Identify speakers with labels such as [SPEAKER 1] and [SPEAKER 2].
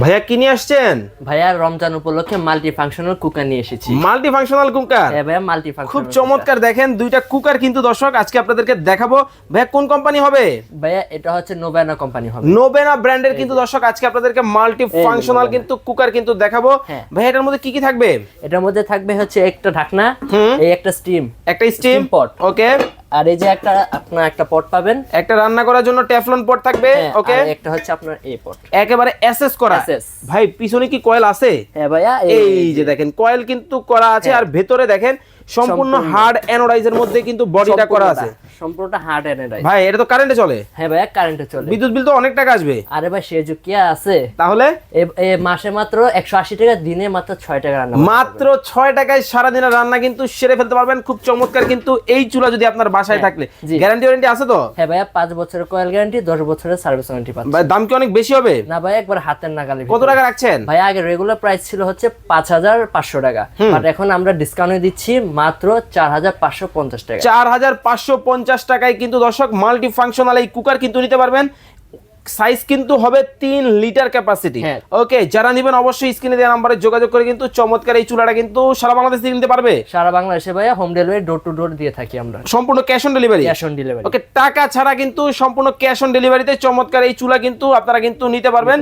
[SPEAKER 1] ভাইয়া কি নিয়ে আসছেন?
[SPEAKER 2] ভাইয়া রমজান উপলক্ষে মাল্টি ফাংশনাল কুকার নিয়ে এসেছি।
[SPEAKER 1] মাল্টি ফাংশনাল কুকার
[SPEAKER 2] হ্যাঁ ভাইয়া মাল্টি
[SPEAKER 1] খুব চমৎকার। দেখেন দুইটা কুকার কিন্তু দর্শক আজকে আপনাদেরকে দেখাবো। ভাইয়া কোন কোম্পানি হবে?
[SPEAKER 2] ভাইয়া এটা হচ্ছে নোবেনা কোম্পানি হবে।
[SPEAKER 1] নোবেনা ব্র্যান্ডের কিন্তু দর্শক আজকে আপনাদেরকে মাল্টি ফাংশনাল কিন্তু কুকার কিন্তু দেখাবো। ভাইয়া এটার মধ্যে কি কি থাকবে?
[SPEAKER 2] এটার মধ্যে থাকবে হচ্ছে একটা ঢাকনা। এই একটা স্টিম
[SPEAKER 1] একটা স্টিম
[SPEAKER 2] পট
[SPEAKER 1] ওকে
[SPEAKER 2] আর এই যে একটা আপনার একটা পট পাবেন।
[SPEAKER 1] একটা রান্না করার জন্য টেফলন পট থাকবে
[SPEAKER 2] হ্যাঁ,
[SPEAKER 1] ওকে?
[SPEAKER 2] আর একটা হচ্ছে আপনার এই পট।
[SPEAKER 1] একেবারে এসএস করা। ভাই পিছনে কি কয়েল আছে?
[SPEAKER 2] হ্যাঁ ভাইয়া
[SPEAKER 1] এই যে দেখেন কয়েল কিন্তু করা আছে আর ভেতরে দেখেন সম্পূর্ণ। হার্ড অ্যানোডাইজের মধ্যে কিন্তু বডিটা করা আছে।
[SPEAKER 2] সম্পূর্ণটা হার্ড এনার্জি
[SPEAKER 1] ভাই এটা তো কারেন্টে চলে।
[SPEAKER 2] হ্যাঁ ভাইয়া কারেন্টে চলে।
[SPEAKER 1] বিদ্যুৎ বিল তো অনেক টাকা আসবে।
[SPEAKER 2] আরে ভাই সে যুগ কি আছে?
[SPEAKER 1] তাহলে?
[SPEAKER 2] মাসে মাত্র একশো আশি টাকা দিনে মাত্র ছয় টাকা রান্না
[SPEAKER 1] মাত্র ছয় টাকায় সারাদিনের রান্না কিন্তু সেরে ফেলতে পারবেন। খুব চমৎকার কিন্তু এই চুলা যদি আপনার বাসায়
[SPEAKER 2] হ্যাঁ,
[SPEAKER 1] থাকলে। গ্যারান্টি ওয়ারেন্টি আছে তো?
[SPEAKER 2] হ্যাঁ ভাইয়া পাঁচ বছরের কয়েল গ্যারান্টি দশ বছরের সার্ভিস ওয়ারেন্টি পাচ্ছে।
[SPEAKER 1] ভাই, দাম কি অনেক বেশি হবে?
[SPEAKER 2] না ভাই একবার হাতের নাগালে
[SPEAKER 1] কত টাকা রাখছেন?
[SPEAKER 2] ভাই আগে রেগুলার প্রাইস ছিল হচ্ছে পাঁচ হাজার পাঁচশো টাকা। বাট এখন আমরা ডিসকাউন্ট দিচ্ছি মাত্র চার হাজার পাঁচশো পঞ্চাশ টাকা।
[SPEAKER 1] চার হাজার পাঁচশো পঞ্চাশ টাকায় কিন্তু দর্শক মাল্টি ফাংশনাল এই কুকার কিন্তু নিতে পারবেন। সাইজ কিন্তু হবে তিন লিটার ক্যাপাসিটি। ওকে যারা নেবেন অবশ্যই স্ক্রিনে দেওয়া নাম্বারে যোগাযোগ করে কিন্তু চমৎকার এই চুলাটা কিন্তু সারা বাংলাদেশ থেকে নিতে পারবে।
[SPEAKER 2] সারা বাংলাদেশে ভাইয়া home delivery door to door দিয়ে থাকি আমরা।
[SPEAKER 1] সম্পূর্ণ cash on delivery
[SPEAKER 2] cash on delivery
[SPEAKER 1] okay টাকা ছাড়া কিন্তু সম্পূর্ণ ক্যাশ অন ডেলিভারিতে চমৎকার এই চুলা কিন্তু আপনারা কিন্তু নিতে পারবেন।